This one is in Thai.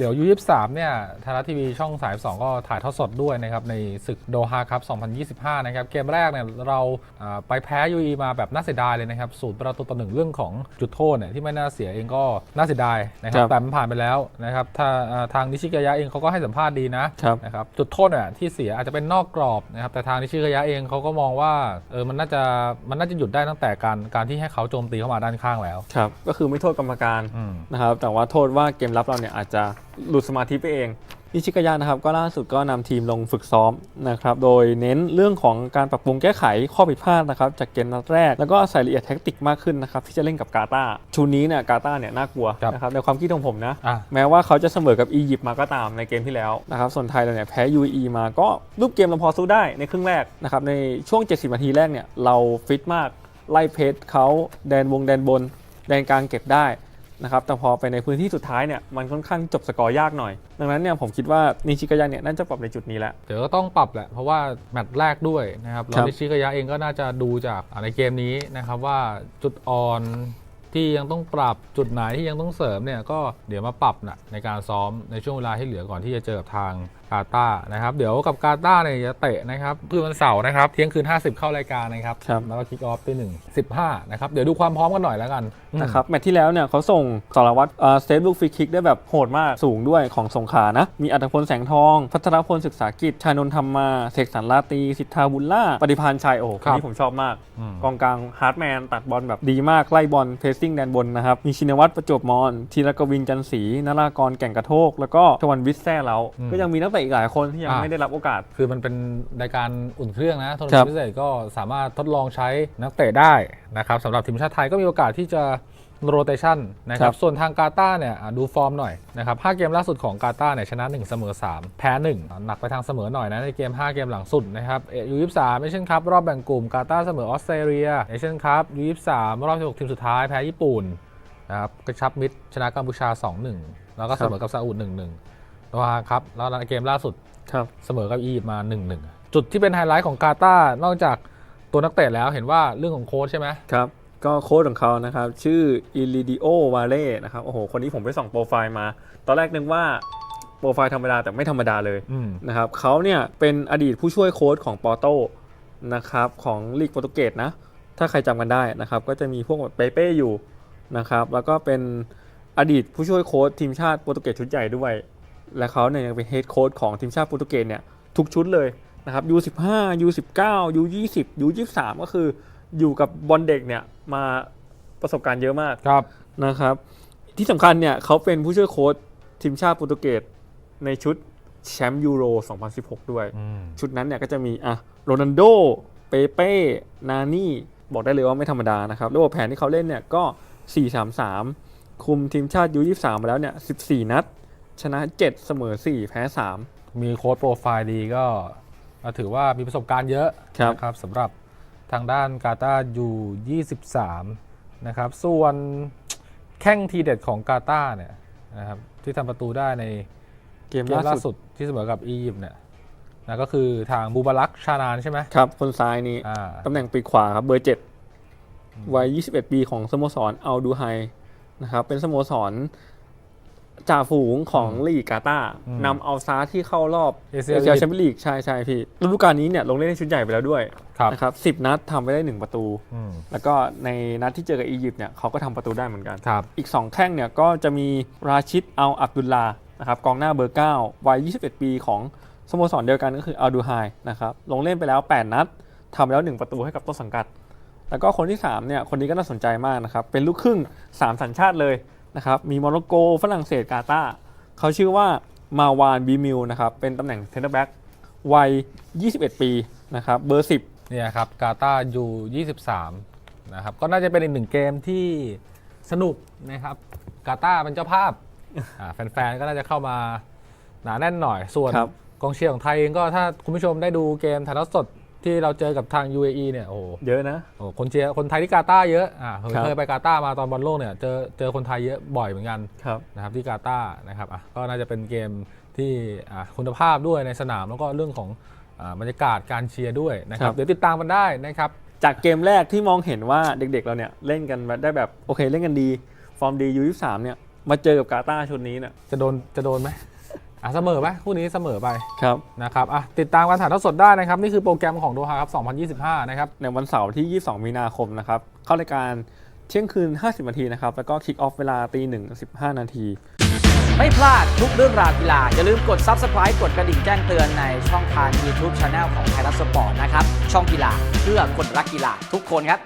เดี๋ยวยูยี่สามเนี่ยไทยรัฐทีวีช่องสาย2ก็ถ่ายทอดสดด้วยนะครับ ในศึกโดฮาครับ2025 นะครับ เกมแรกเนี่ยเราอ่าไปแพ้ UAE มาแบบน่าเสียดายเลยนะครับศูนย์ประตูต่อหนึ่งเรื่องของจุดโทษเนี่ยที่ไม่น่าเสียเองก็น่าเสียดายนะครัครับบแต่มันผ่านไปแล้วนะครับถ้าอ่าทางนิชิกายะเองเขาก็ให้สัมภาษณ์ดีนะครับนะครับจุดโทษเนี่ยที่เสียอาจจะเป็นนอกกรอบนะครับแต่ทางนิชิกายะเองเขาก็มองว่าเออมันน่าจะมันน่าจะหยุดได้ตั้งแต่การการที่ให้เขาโจมตีเข้ามาด้านข้างแล้วครับก็คือไม่โทษกรรมการอืมนะครับแต่ว่าโทษว่าเกมรับเราเนี่ยอาจจะ หลุดสมาธิไปเองนิชิกายะนะครับก็ล่าสุดก็นำทีมลงฝึกซ้อมนะครับโดยเน้นเรื่องของการปรับปรุงแก้ไขข้อผิดพลาดนะครับจากเกมนัดแรก แล้วก็ใส่ละเอียดแท็กติกมากขึ้นนะครับที่จะเล่นกับกาตาร์ชูนี้เนี่ยกาตาร์เนี่ยน่ากลัวครับนะครับในความคิดของผมนะอะแม้ว่าเขาจะเสมอกับอียิปต์มาก็ตามในเกมที่แล้วนะครับส่วนไทยเราเนี่ยแพ้ UAE มาก็รูปเกมเราพอสู้ได้ในครึ่งแรกนะครับในช่วง 70 นาทีแรกเนี่ยเราฟิตมากไล่เพจเขาแดนวงแดนบนแดนกลางเก็บได้ นะครับแต่พอไปในพื้นที่สุดท้ายเนี่ยมันค่อนข้างจบสกอร์ยากหน่อย ดังนั้นเนี่ยผมคิดว่านิชิกายะเนี่ยน่าจะปรับในจุดนี้แหละเดี๋ยวก็ต้องปรับแหละเพราะว่าแมตช์แรกด้วยนะครับคแล้รัวบนิชิกายะเองก็น่าจะดูจากอ่าในเกมนี้นะครับว่าจุดอ่อนที่ยังต้องปรับจุดไหนที่ยังต้องเสริมเนี่ยก็เดี๋ยวมาปรับนะในการซ้อมในช่วงเวลาที่เหลือก่อนที่จะเจอกับทาง กาตาร์นะครับ เดี๋ยวกับกาตาร์เนี่ยจะเตะนะครับคือวันเสาร์นะครับ เที่ยงคืน 50 เข้ารายการนะครับครับแล้วก็คิกออฟตีหนึ่งสิบห้านะครับ เดี๋ยวดูความพร้อมกันหน่อยแล้วกันอืมนะครับ แมตช์ที่แล้วเนี่ยเขาส่งสารวัตรสเตปลูกฟรีคิกได้แบบโหดมากสูงด้วยของสงขลานะ มีอัตพลแสงทอง พัทรพลศึกษากิจ ชานนท์ธรรมมา เสกสรรลาตรีสิทธาบุญล่า ปฏิพานชัยโอ้โหคนนี้ผมชอบมากอืมกองกลางฮาร์ดแมนตัดบอลแบบดีมากไล่บอลเพสซิ่งแดนบนนะครับ มีชินวัตรประจวบมอนธีรกวินจันศรีนรากรแก่งกระโทก แล้วก็ชวันวิทย์แซ่เราอืมก็ยังมีนักเตะอีกหลายคนที่ยังอะ ไม่ได้รับโอกาส คือมันเป็นรายการอุ่นเครื่องนะโทรครันาบพิเศษก็สามารถทดลองใช้นักเตะได้นะครับสำหรับทีมชาติไทยก็มีโอกาสที่จะโรเตชันนะคครัรับบ ส่วนทางกาตาร์เนี่ยอะดูฟอร์มหน่อยนะครับ5เกมล่าสุดของกาตาร์เนี่ยชนะ 1 เสมอ 3 แพ้ 1 หนักไปทางเสมอหน่อยนะในเกม 5 เกมหลังสุดนะครับยูยี่สามเอเชียนคัพรอบแบ่งกลุ่มกาตาร์เสมอออสเตรเลียเอเชียนคัพยูยี่สามรอบ16ทีมสุดท้ายแพ้ญี่ปุ่นนะครับกระชับมิตรชนะกัมพูชา 2-1 แล้วก็เสมอกับซาอุด1-1 นะครับแล้วในเกมล่าสุดครับเสมอกับอียิปต์มา1-1จุดที่เป็นไฮไลท์ของกาตาร์นอกจากตัวนักเตะแล้วเห็นว่าเรื่องของโค้ชใช่ไหมครับ ก็โค้ชของเขานะครับ ชื่ออิลิดิโอวาเล่นะครับโอ้โห คนนี้ผมไปส่องโปรไฟล์มา ตอนแรกนึกว่าโปรไฟล์ธรรมดาแต่ไม่ธรรมดาเลยอืมนะครับเขาเนี่ยเป็นอดีตผู้ช่วยโค้ชของปอโตนะครับของลีกโปรตุเกสนะ ถ้าใครจำกันได้นะครับ ก็จะมีพวกแบบเปเป้อยู่นะครับ แล้วก็เป็นอดีตผู้ช่วยโค้ชทีมชาติโปรตุเกสชุดใหญ่ด้วย และเขาเนี่ยยังเป็นเฮดโค้ชของทีมชาติโปรตุเกสเนี่ยทุกชุดเลยนะครับ U15 U19 U20 U23 ก็คืออยู่กับบอลเด็กเนี่ยมาประสบการณ์เยอะมากครับนะครับ ที่สำคัญเนี่ยเขาเป็นผู้ช่วยโค้ชทีมชาติโปรตุเกสในชุดแชมป์ยูโร 2016 ด้วยอืมชุดนั้นเนี่ยก็จะมีอะโรนัลโด เปเป้ นานี่ บอกได้เลยว่าไม่ธรรมดานะครับระบบแผนที่เขาเล่นเนี่ยก็ 4-3-3 คุมทีมชาติยู23มาแล้วเนี่ย 14 นัด ชนะ 7 เสมอ 4 แพ้3มีโค้ชโปรไฟล์ดีก็ก็ถือว่ามีประสบการณ์เยอะครับ นะครับสำหรับทางด้านกาตาร์อยู่ 23 นะครับ ส่วนแข้งทีเด็ดของกาตาร์เนี่ยนะครับที่ทำประตูได้ในเกมเกมล่าล่าสุดสุดที่เสมอกับอียิปต์เนี่ยนะก็คือทางบูบารักชานานใช่ไหมครับ คนซ้ายนี้อ่า ตำแหน่งปีกขวาครับเบอร์ 7 วัย 21 ปีของสโมสรอัลดูไฮนะครับเป็นสโมสร จ่าฝูงของลีกกาตาร์นำเอาซาที่เข้ารอบเอเชีเอยเชียแชมเปี้ยนลีกใช่ใช่พี่ฤดูกาลนี้เนี่ยลงเล่นในชุดใหญ่ไปแล้วด้วยครับนะครับ10นัดทำไปได้1ประตู อืมแล้วก็ในนัดที่เจอกับอียิปต์เนี่ยเขาก็ทำประตูได้เหมือนกัน ครับ อีก 2 แข้งเนี่ยก็จะมีราชิดอัลอับดุลลานะครับกองหน้าเบอร์ 9 วัย 21 ปีของสโมสรเดียวกันก็คืออัลดูไฮนะครับลงเล่นไปแล้ว 8 นัดทำไปแล้ว 1 ประตูให้กับต้นสังกัด แล้วก็คนที่ 3 เนี่ย คนนี้ก็น่าสนใจมากนะครับ เป็นลูกครึ่ง 3 สัญชาติเลย นะครับมีโมร็อกโกฝรั่งเศสกาตาร์เขาชื่อว่ามาวานบีมิลนะครับเป็นตำแหน่งเซนเตอร์แบ็กวัย 21 ปีนะครับเบอร์ 10เนี่ยครับกาตาร์อยู่ 23นะครับก็น่าจะเป็นอีกหนึ่งเกมที่สนุกนะครับกาตาร์เป็นเจ้าภาพอ่าแฟนๆก็น่าจะเข้ามาหนาแน่นหน่อยส่วนครับกองเชียร์ของไทยเองก็ถ้าคุณผู้ชมได้ดูเกมถ่ายทอดสด ที่เราเจอกับทาง UAE เนี่ยโอ้โหเยอะนะ โอ้โหคนเชียร์คนไทยที่กาตาร์เยอะอ่าผมครับเคยไปกาตาร์มาตอนบอลโลกเนี่ยเจอเจอคนไทยเยอะบ่อยเหมือนกันครับ นะครับที่กาตาร์นะครับอะก็น่าจะเป็นเกมที่อะคุณภาพด้วยในสนามแล้วก็เรื่องของอ่าบรรยากาศการเชียร์ด้วยนะครัครับ บ เดี๋ยวติดตามกันได้นะครับ จากเกมแรกที่มองเห็นว่าเด็กๆเราเนี่ยเล่นกันได้แบบโอเคเล่นกันดี ฟอร์มดียู23เนี่ยมาเจอกับกาตาร์ชุดนี้เนี่ยจะโดนจะโดนไหม อะเสมอไหมคู่นี้เสมอไปครับนะครับอะติดตามการถ่ายทอดสดได้นะครับ นี่คือโปรแกรมของโดฮาครับ2025 นะครับ ในวันเสาร์ที่ 22 มีนาคมนะครับ เข้ารายการเที่ยงคืน 50 นาทีนะครับ แล้วก็คิกออฟเวลาตีหนึ่ง15นาที ไม่พลาดทุกเรื่องราวกีฬา อย่าลืมกด Subscribe กดกระดิ่งแจ้งเตือนในช่องทาง YouTube Channel ของไทยรัฐสปอร์ตนะครับ ช่องกีฬาเพื่อคนรักกีฬาทุกคนครับ